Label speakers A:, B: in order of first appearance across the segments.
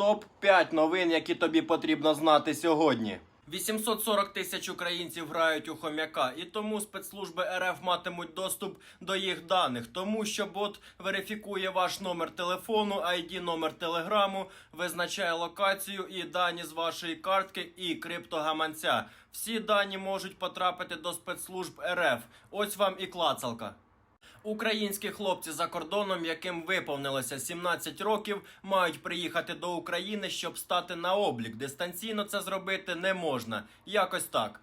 A: Топ 5 новин, які тобі потрібно знати сьогодні. 840 тисяч українців грають у хом'яка, і тому спецслужби РФ матимуть доступ до їх даних, тому що бот верифікує ваш номер телефону, ID номер телеграму, визначає локацію і дані з вашої картки і криптогаманця. Всі дані можуть потрапити до спецслужб РФ. Ось вам і клацалка. Українські хлопці за кордоном, яким виповнилося 17 років, мають приїхати до України, щоб стати на облік. Дистанційно це зробити не можна. Якось так.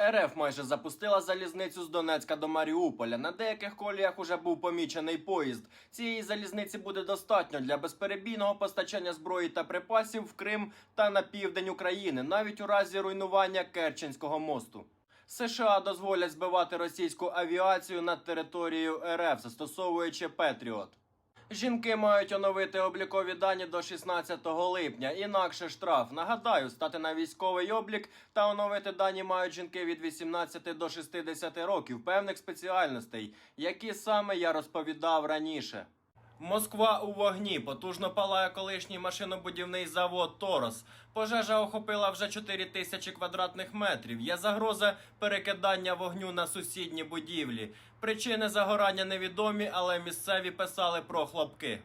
A: РФ майже запустила залізницю з Донецька до Маріуполя. На деяких коліях уже був помічений поїзд. Цієї залізниці буде достатньо для безперебійного постачання зброї та припасів в Крим та на південь України, навіть у разі руйнування Керченського мосту. США дозволять збивати російську авіацію над територією РФ, застосовуючи Петріот. Жінки мають оновити облікові дані до 16 липня, інакше штраф. Нагадаю, стати на військовий облік та оновити дані мають жінки від 18 до 60 років певних спеціальностей, які саме я розповідав раніше. Москва у вогні потужно палає колишній машинобудівний завод Торос. Пожежа охопила вже 4 тисячі квадратних метрів. Є загроза перекидання вогню на сусідні будівлі. Причини загорання невідомі, але місцеві писали про хлопки.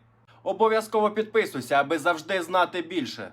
A: Обов'язково підписуйся, аби завжди знати більше.